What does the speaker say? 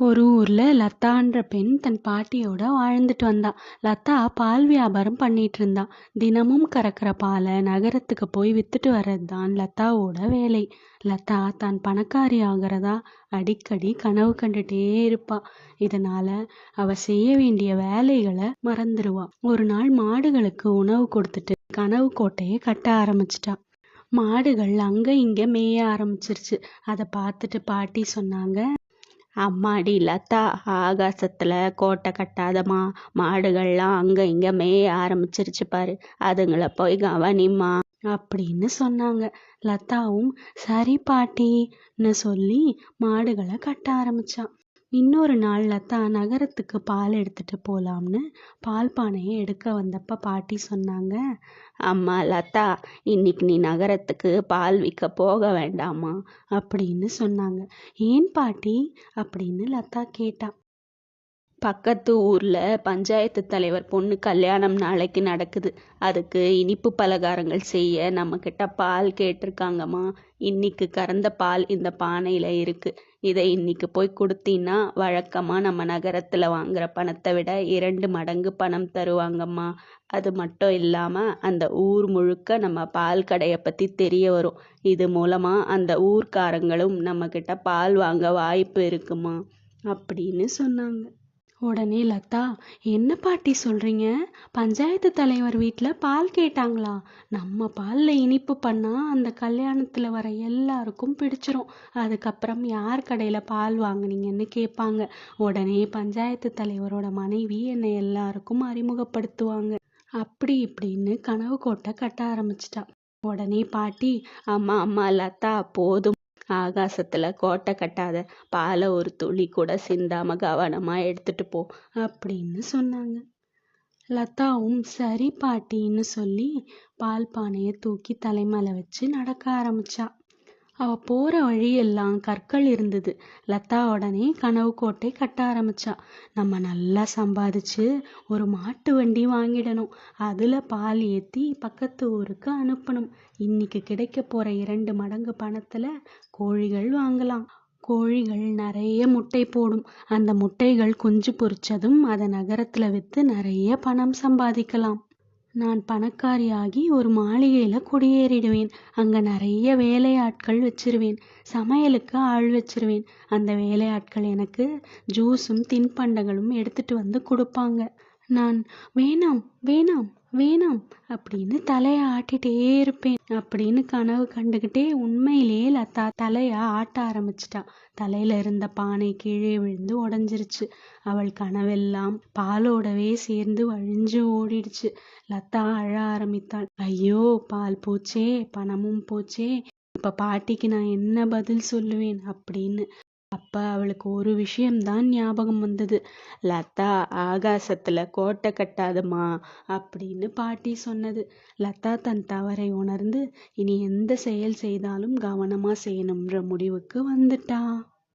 ஒரு ஊரில் லதான்ற பெண் தன் பாட்டியோட வாழ்ந்துட்டு வந்தா. லதா பால் வியாபாரம் பண்ணிட்டு இருந்தா. தினமும் கறக்கிற பாலை நகரத்துக்கு போய் வித்துட்டு வர்றது தான் லதாவோட வேலை. லதா தான் பணக்காரி ஆகிறதா அடிக்கடி கனவு கண்டுட்டே இருப்பா. இதனால அவ செய்ய வேண்டிய வேலைகளை மறந்துடுவா ஒரு நாள் மாடுகளுக்கு உணவு கொடுத்துட்டு கனவு கோட்டையை கட்ட ஆரம்பிச்சிட்டா. மாடுகள் அங்க இங்க மேய ஆரம்பிச்சிருச்சு. அதை பார்த்துட்டு பாட்டி சொன்னாங்க அம்மாடி லதா ஆகாசத்தில் கோட்டை கட்டாதம்மா. மாடுகள்லாம் அங்கே இங்கே மேய ஆரம்பிச்சிருச்சு பாரு. அதுங்களை போய் கவனிம்மா. அப்படின்னு சொன்னாங்க. லதாவும் சரி பாட்டின்னு சொல்லி மாடுகளை கட்ட ஆரம்பிச்சான். இன்னொரு நாள் தான் நகரத்துக்கு பால் எடுத்துட்டு போகலாம்னு பால் பானையை எடுக்க வந்தப்ப பாட்டி சொன்னாங்க அம்மா லதா இன்னைக்கு நீ நகரத்துக்கு பால் விற்க போக வேண்டாமா? அப்படின்னு சொன்னாங்க. ஏன் பாட்டி? அப்படின்னு லதா கேட்டா. பக்கத்து ஊரில் பஞ்சாயத்து தலைவர் பொண்ணு கல்யாணம் நாளைக்கு நடக்குது. அதுக்கு இனிப்பு பலகாரங்கள் செய்ய நம்மக்கிட்ட பால் கேட்டிருக்காங்கம்மா. இன்னைக்கு கறந்த பால் இந்த பானையில் இருக்கு. இதை இன்னைக்கு போய் கொடுத்தீன்னா வழக்கமாக நம்ம நகரத்தில் வாங்குற பணத்தை விட இரண்டு மடங்கு பணம் தருவாங்கம்மா. அது மட்டும் இல்லாமல் அந்த ஊர் முழுக்க நம்ம பால் கடையை பற்றி தெரிய வரும். இது மூலமாக அந்த ஊர்க்காரங்களும் நம்மக்கிட்ட பால் வாங்க வாய்ப்பு இருக்குமா? அப்படின்னு சொன்னாங்க. உடனே லதா என்ன பாட்டி சொல்றீங்க? பஞ்சாயத்து தலைவர் வீட்டில் பால் கேட்டாங்களா? நம்ம பாலில் இனிப்பு பண்ணா அந்த கல்யாணத்தில் வர எல்லாருக்கும் பிடிச்சிரும். அதுக்கப்புறம் யார் கடையில் பால் வாங்குனீங்கன்னு கேட்பாங்க உடனே பஞ்சாயத்து தலைவரோட மனைவி என்னை எல்லாருக்கும் அறிமுகப்படுத்துவாங்க. அப்படி இப்படின்னு கனவு கோட்டை கட்ட ஆரம்பிச்சிட்டா. உடனே பாட்டி அம்மா அம்மா லதா போதும். ஆகாசத்துல கோட்டை கட்டாத பாலை ஒரு துளி கூட சிந்தாம கவனமா எடுத்துட்டு போ அப்படின்னு சொன்னாங்க. லதாவும் சரி பாட்டின்னு சொல்லி பால் பானையை தூக்கி தலைமலை வச்சு நடக்க ஆரம்பிச்சா. அவ போற வழியெல்லாம் கற்கள் இருந்தது. லதா உடனே கனவு கோட்டை கட்ட ஆரம்பிச்சா. நம்ம நல்லா சம்பாதிச்சு ஒரு மாட்டு வண்டி வாங்கிடணும். அதுல பால் ஏத்தி பக்கத்து ஊருக்கு அனுப்பணும். இன்னைக்கு கிடைக்க போற இரண்டு மடங்கு பணத்துல கோழிகள் வாங்கலாம். கோழிகள் நிறைய முட்டை போடும். அந்த முட்டைகள் குஞ்சு பொறிச்சதும் அதை நகரத்துல வித்து நிறைய பணம் சம்பாதிக்கலாம். நான் பணக்காரியாகி ஒரு மாளிகையில் குடியேறிடுவேன். அங்கே நிறைய வேலையாட்கள் வச்சிருவேன். சமையலுக்கு ஆள் வச்சிருவேன். அந்த வேலையாட்கள் எனக்கு ஜூஸும் தின்பண்டங்களும் எடுத்துட்டு வந்து கொடுப்பாங்க. நான் வேணாம் வேணாம் வேணாம் அப்படின்னு தலைய ஆட்டிட்டே இருப்பேன் அப்படின்னு கனவு கண்டுகிட்டே உண்மையிலேயே லதா தலைய ஆட்ட ஆரம்பிச்சிட்டா. தலையில இருந்த பானை கீழே விழுந்து உடஞ்சிருச்சு. அவள் கனவெல்லாம் பாலோடவே சேர்ந்து வழிஞ்சு ஓடிடுச்சு. லதா அழ ஆரம்பித்தாள். ஐயோ பால் போச்சே பணமும் போச்சே இப்ப பாட்டிக்கு நான் என்ன பதில் சொல்லுவேன் அப்படின்னு அப்ப அவளுக்கு ஒரு விஷயம்தான் ஞாபகம் வந்தது. லதா ஆகாசத்துல கோட்டை கட்டாதம்மா அப்படின்னு பாட்டி சொன்னது. லதா தன் தவறை உணர்ந்து இனி எந்த செயல் செய்தாலும் கவனமா செய்யணும்ன்ற முடிவுக்கு வந்துட்டா.